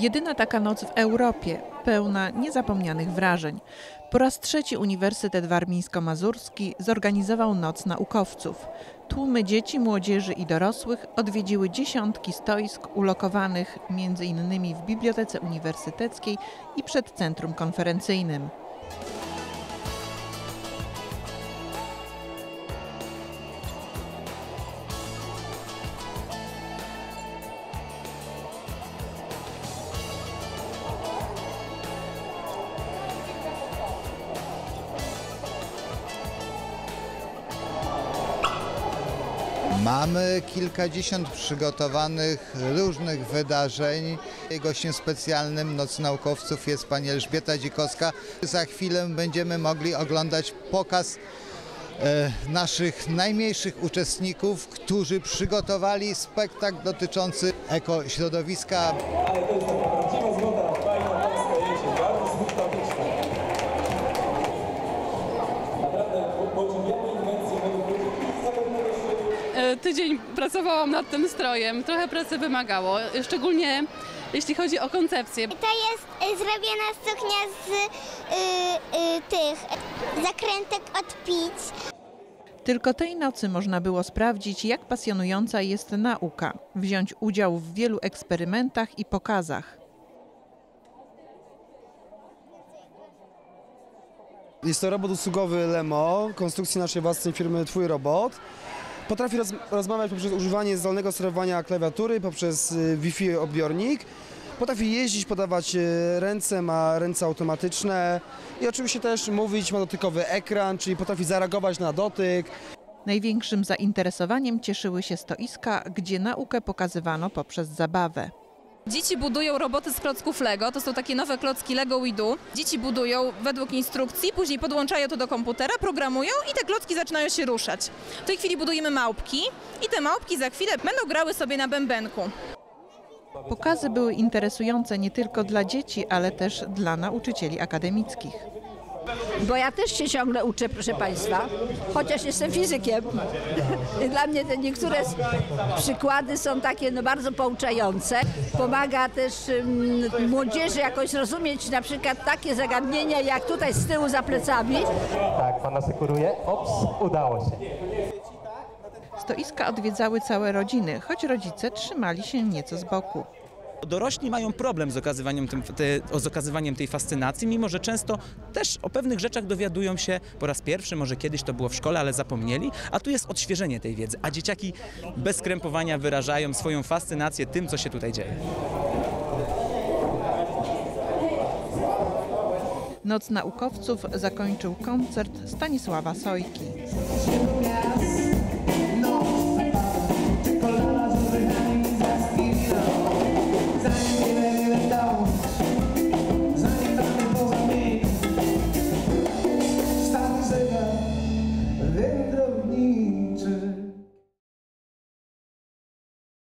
Jedyna taka noc w Europie, pełna niezapomnianych wrażeń. Po raz trzeci Uniwersytet Warmińsko-Mazurski zorganizował Noc Naukowców. Tłumy dzieci, młodzieży i dorosłych odwiedziły dziesiątki stoisk ulokowanych m.in. w Bibliotece Uniwersyteckiej i przed Centrum Konferencyjnym. Mamy kilkadziesiąt przygotowanych różnych wydarzeń. Gościem specjalnym Noc Naukowców jest pani Elżbieta Dzikowska. Za chwilę będziemy mogli oglądać pokaz e, naszych najmniejszych uczestników, którzy przygotowali spektakl dotyczący ekośrodowiska. Tydzień pracowałam nad tym strojem. Trochę pracy wymagało, szczególnie jeśli chodzi o koncepcję. To jest y, zrobiona suknia z y, y, tych zakrętek od pić. Tylko tej nocy można było sprawdzić, jak pasjonująca jest nauka, wziąć udział w wielu eksperymentach i pokazach. Jest to robot usługowy Lemo, konstrukcji naszej własnej firmy Twój Robot. Potrafi roz, rozmawiać poprzez używanie zdalnego sterowania klawiatury, poprzez y, Wi-Fi odbiornik. Potrafi jeździć, podawać y, ręce, ma ręce automatyczne i oczywiście też mówić, ma dotykowy ekran, czyli potrafi zareagować na dotyk. Największym zainteresowaniem cieszyły się stoiska, gdzie naukę pokazywano poprzez zabawę. Dzieci budują roboty z klocków Lego, to są takie nowe klocki Lego Widu. Dzieci budują według instrukcji, później podłączają to do komputera, programują i te klocki zaczynają się ruszać. W tej chwili budujemy małpki i te małpki za chwilę będą grały sobie na bębenku. Pokazy były interesujące nie tylko dla dzieci, ale też dla nauczycieli akademickich. Bo ja też się ciągle uczę, proszę Państwa, chociaż jestem fizykiem. I Dla mnie te niektóre przykłady są takie no, bardzo pouczające. Pomaga też ym, młodzieży jakoś rozumieć na przykład takie zagadnienia jak tutaj z tyłu za plecami. Tak, Pan asekuruje. Ops, udało się. Stoiska odwiedzały całe rodziny, choć rodzice trzymali się nieco z boku. Dorośli mają problem z okazywaniem, tym, te, z okazywaniem tej fascynacji, mimo że często też o pewnych rzeczach dowiadują się po raz pierwszy, może kiedyś to było w szkole, ale zapomnieli, a tu jest odświeżenie tej wiedzy, a dzieciaki bez skrępowania wyrażają swoją fascynację tym, co się tutaj dzieje. Noc naukowców zakończył koncert Stanisława Sojki.